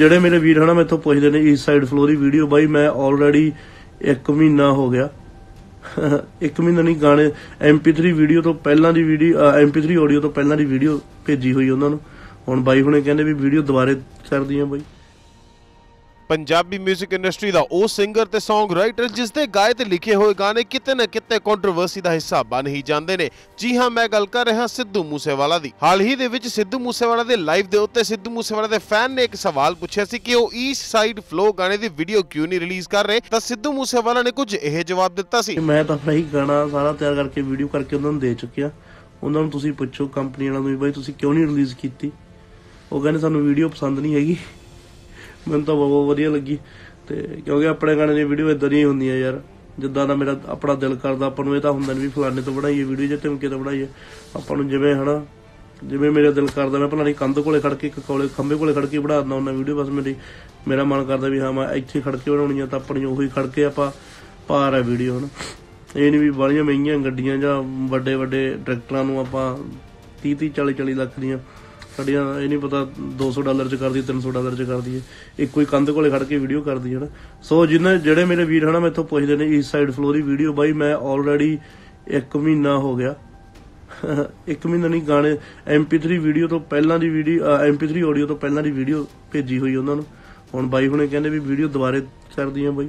ਜਿਹੜੇ ਮੇਰੇ ਵੀਰ ਹਨਾ ਮੈਥੋਂ ਪੁੱਛਦੇ ਨੇ ਈਸਟ ਸਾਈਡ ਫਲੋ ਦੀ ਵੀਡੀਓ ਬਾਈ ਮੈਂ ਆਲਰੇਡੀ 1 ਮਹੀਨਾ ਹੋ ਗਿਆ। ਇੱਕ ਮਹੀਨਾ ਨਹੀਂ, ਗਾਣੇ MP3 ਵੀਡੀਓ ਤੋਂ ਪਹਿਲਾਂ ਦੀ ਵੀਡੀਓ MP3 ਆਡੀਓ ਤੋਂ ਪਹਿਲਾਂ ਦੀ ਵੀਡੀਓ ਭੇਜੀ ਹੋਈ ਉਹਨਾਂ ਨੂੰ। ਹੁਣ ਬਾਈ ਹੁਣੇ ਕਹਿੰਦੇ ਵੀ ਵੀਡੀਓ ਦੁਬਾਰੇ ਕਰਦੀ ਆ ਬਾਈ। ਪੰਜਾਬੀ 뮤직 ਇੰਡਸਟਰੀ ਦਾ ਉਹ ਸਿੰਗਰ ਤੇ Song ਰਾਈਟਰ ਜਿਸ ਦੇ ਗਾਏ ਤੇ ਲਿਖੇ ਹੋਏ ਗਾਣੇ ਕਿਤੇ ਨਾ ਕਿਤੇ ਕੰਟਰੋਵਰਸੀ ਦਾ ਹਿੱਸਾ ਬਣ ਹੀ ਜਾਂਦੇ ਨੇ। ਜੀ ਹਾਂ, ਮੈਂ ਗੱਲ ਕਰ ਰਿਹਾ ਸਿੱਧੂ ਮੂਸੇਵਾਲਾ ਦੀ। ਹਾਲ ਹੀ ਦੇ ਵਿੱਚ ਸਿੱਧੂ ਮੂਸੇਵਾਲਾ ਦੇ ਲਾਈਵ ਦੇ ਉੱਤੇ ਸਿੱਧੂ ਮੂਸੇਵਾਲਾ ਦੇ ਫੈਨ ਨੇ ਇੱਕ ਸਵਾਲ ਪੁੱਛਿਆ ਸੀ ਕਿ ਉਹ ਈਸਟ ਸਾਈਡ ਫਲੋ ਗਾਣੇ ਦੀ ਵੀਡੀਓ ਕਿਉਂ ਨਹੀਂ ਰਿਲੀਜ਼ ਕਰ ਰਹੇ? ਤਾਂ ਸਿੱਧੂ ਮੂਸੇਵਾਲਾ ਨੇ ਕੁਝ ਇਹ ਜਵਾਬ ਦਿੱਤਾ ਸੀ। ਮੈਂ ਤਾਂ ਆਪਣਾ ਹੀ ਗਾਣਾ ਸਾਰਾ ਤਿਆਰ ਕਰਕੇ ਵੀਡੀਓ ਕਰਕੇ ਉਹਨਾਂ ਨੂੰ ਦੇ ਚੁੱਕਿਆ। ਉਹਨਾਂ ਨੂੰ ਤੁਸੀਂ ਪੁੱਛੋ ਕੰਪਨੀ ਵਾਲਿਆਂ ਨੂੰ ਵੀ, ਬਾਈ ਤੁਸੀਂ ਕਿਉਂ ਨਹੀਂ ਰਿਲੀਜ਼ ਕੀਤੀ? ਉਹ ਕਹਿੰਦੇ ਸਾਨੂੰ ਵੀਡੀਓ ਪਸੰਦ ਨਹੀਂ ਹੈਗੀ। ਮੈਨੂੰ ਤਾਂ ਬਹੁਤ ਵਧੀਆ ਲੱਗੀ। ਤੇ ਕਿਉਂਕਿ ਆਪਣੇ ਗਾਣੇ ਦੀਆਂ ਵੀਡੀਓ ਇਦਾਂ ਦੀਆਂ ਹੁੰਦੀਆਂ ਯਾਰ। ਜਿੱਦਾਂ ਦਾ ਮੇਰਾ ਆਪਣਾ ਦਿਲ ਕਰਦਾ, ਆਪਾਂ ਨੂੰ ਇਹ ਤਾਂ ਹੁੰਦਾ ਨਹੀਂ ਵੀ ਫਲਾਣੇ ਤੋਂ ਬਣਾਈਏ ਵੀਡੀਓ ਜਾਂ ਧਮਕੇ ਤੋਂ ਬਣਾਈਏ। ਆਪਾਂ ਨੂੰ ਜਿਵੇਂ ਹਨਾ, ਜਿਵੇਂ ਮੇਰਾ ਦਿਲ ਕਰਦਾ, ਮੈਂ ਭਲਾ ਨਹੀਂ ਕੰਧ ਕੋਲੇ ਖੜ ਕੇ ਇੱਕ ਕੋਲੇ, ਖੰਭੇ ਕੋਲੇ ਖੜ ਕੇ ਬਣਾ ਦਿੰਦਾ ਉਹਨਾਂ ਵੀਡੀਓ ਬਸ ਮੇਰੀ, ਮੇਰਾ ਮਨ ਕਰਦਾ ਵੀ ਹਾਂ, ਮੈਂ ਇੱਥੇ ਖੜ ਕੇ ਬਣਾਉਣੀ ਆ ਤਾਂ ਆਪਣੀ ਉਹੀ ਖੜ ਕੇ ਆਪਾਂ ਪਾਰ ਆ ਵੀਡੀਓ ਹਨਾ। ਇਹ ਨਹੀਂ ਵੀ ਬੜੀਆਂ ਮਹਿੰਗੀਆਂ ਗੱਡੀਆਂ ਜਾਂ ਵੱਡੇ ਵੱਡੇ ਟਰੈਕਟਰਾਂ ਨੂੰ ਆਪਾਂ 30 30 40 40 ਲੱਖ ਦੀਆਂ ਸਾਡੀਆਂ ਇਹ ਨਹੀਂ ਪਤਾ 200 ਡਾਲਰ ਚ ਕਰਦੀ 300 ਡਾਲਰ ਚ ਕਰਦੀ ਹੈ। ਇੱਕ ਕੋਈ ਕੰਧ ਕੋਲੇ ਖੜ ਕੇ ਵੀਡੀਓ ਕਰਦੀ ਹੈ ਨਾ। ਸੋ ਜਿੰਨੇ, ਜਿਹੜੇ ਮੇਰੇ ਵੀਰ ਹਨਾ ਮੈਥੋਂ ਪੁੱਛਦੇ ਨੇ ਈਸਟ ਸਾਈਡ ਫਲੋ ਦੀ ਵੀਡੀਓ ਬਾਈ ਮੈਂ ਆਲਰੇਡੀ 1 ਮਹੀਨਾ ਹੋ ਗਿਆ। ਇੱਕ ਮਹੀਨਾ ਨਹੀਂ, ਗਾਣੇ MP3 ਵੀਡੀਓ ਤੋਂ ਪਹਿਲਾਂ ਦੀ ਵੀਡੀਓ MP3 ਆਡੀਓ ਤੋਂ ਪਹਿਲਾਂ ਦੀ ਵੀਡੀਓ ਭੇਜੀ ਹੋਈ ਉਹਨਾਂ ਨੂੰ। ਹੁਣ ਬਾਈ ਹੁਣੇ ਕਹਿੰਦੇ ਵੀ ਵੀਡੀਓ ਦੁਬਾਰੇ ਕਰਦੀ ਆ ਬਾਈ।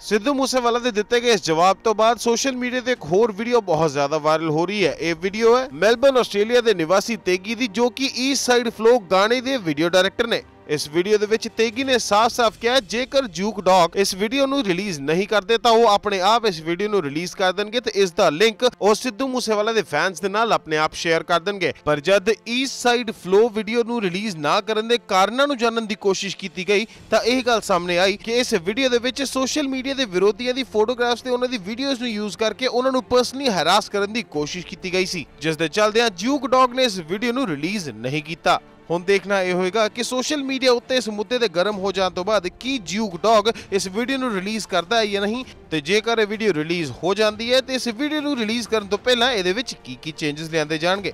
ਸਿੱਧੂ ਮੂਸੇਵਾਲਾ ਦੇ ਦਿੱਤੇ ਗਏ ਇਸ ਜਵਾਬ ਤੋਂ ਬਾਅਦ ਸੋਸ਼ਲ ਮੀਡੀਆ ਤੇ ਇੱਕ ਹੋਰ ਵੀਡੀਓ ਬਹੁਤ ਜ਼ਿਆਦਾ ਵਾਇਰਲ ਹੋ ਰਹੀ ਹੈ। ਇਹ ਵੀਡੀਓ ਹੈ ਮੈਲਬਨ ਆਸਟ੍ਰੇਲੀਆ ਦੇ ਨਿਵਾਸੀ ਤੇਗੀ ਦੀ, ਜੋ ਕਿ ਈਸਟ ਸਾਈਡ ਫਲੋ ਗਾਣੇ ਦੇ ਵੀਡੀਓ ਡਾਇਰੈਕਟਰ ਨੇ। ਇਸ ਵੀਡੀਓ ਦੇ ਵਿੱਚ ਤੇਗੀ ਨੇ ਸਾਫ਼-ਸਾਫ਼ ਕਿਹਾ ਜੇਕਰ ਜੂਕ ਡੌਗ ਇਸ ਵੀਡੀਓ ਨੂੰ ਰਿਲੀਜ਼ ਨਹੀਂ ਕਰਦੇ ਤਾਂ ਉਹ ਆਪਣੇ ਆਪ ਇਸ ਵੀਡੀਓ ਨੂੰ ਰਿਲੀਜ਼ ਕਰ ਦੇਣਗੇ ਤੇ ਇਸ ਦਾ ਲਿੰਕ ਉਹ ਸਿੱਧੂ ਮੂਸੇਵਾਲਾ ਦੇ ਫੈਨਸ ਦੇ ਨਾਲ ਆਪਣੇ ਆਪ ਸ਼ੇਅਰ ਕਰ ਦੇਣਗੇ। ਪਰ ਜਦ ਈਸਟ ਸਾਈਡ ਫਲੋ ਵੀਡੀਓ ਨੂੰ ਰਿਲੀਜ਼ ਨਾ ਕਰਨ ਦੇ ਕਾਰਨਾਂ ਨੂੰ ਜਾਣਨ ਦੀ ਕੋਸ਼ਿਸ਼ ਕੀਤੀ ਗਈ, ਤਾਂ ਇਹ ਗੱਲ ਸਾਹਮਣੇ ਆਈ ਕਿ ਇਸ ਵੀਡੀਓ ਦੇ ਵਿੱਚ ਸੋਸ਼ਲ ਮੀਡੀਆ ਦੇ ਵਿਰੋਧੀਆਂ ਦੀ ਫੋਟੋਗ੍ਰਾਫਸ ਤੇ ਉਹਨਾਂ ਦੀ ਵੀਡੀਓਜ਼ ਨੂੰ ਯੂਜ਼ ਕਰਕੇ ਉਹਨਾਂ ਨੂੰ ਪਰਸਨਲੀ ਹਰਾਸ ਕਰਨ ਦੀ ਕੋਸ਼ਿਸ਼ ਕੀਤੀ ਗਈ ਸੀ, ਜਿਸ ਦੇ ਚੱਲਦਿਆਂ ਜੂਕ ਡੌਗ ਨੇ ਇਸ ਵੀਡੀਓ ਨੂੰ ਰਿਲੀਜ਼ ਨਹੀਂ ਕੀਤਾ। ਹੁਣ ਦੇਖਣਾ ਇਹ ਹੋਏਗਾ ਕਿ ਸੋਸ਼ਲ ਮੀਡੀਆ ਉੱਤੇ ਇਸ ਮੁੱਦੇ ਦੇ ਗਰਮ ਹੋ ਜਾਣ ਤੋਂ ਬਾਅਦ ਕੀ ਜਿਊਕ ਡੌਗ ਇਸ ਵੀਡੀਓ ਨੂੰ ਰਿਲੀਜ਼ ਕਰਦਾ ਹੈ ਜਾਂ ਨਹੀਂ ਤੇ ਜੇਕਰ ਇਹ ਵੀਡੀਓ ਰਿਲੀਜ਼ ਹੋ ਜਾਂਦੀ ਹੈ ਤੇ ਇਸ ਵੀਡੀਓ ਨੂੰ ਰਿਲੀਜ਼ ਕਰਨ ਤੋਂ ਪਹਿਲਾਂ ਇਹਦੇ ਵਿੱਚ ਕੀ ਕੀ ਚੇਂਜਸ ਲਿਆਂਦੇ ਜਾਣਗੇ।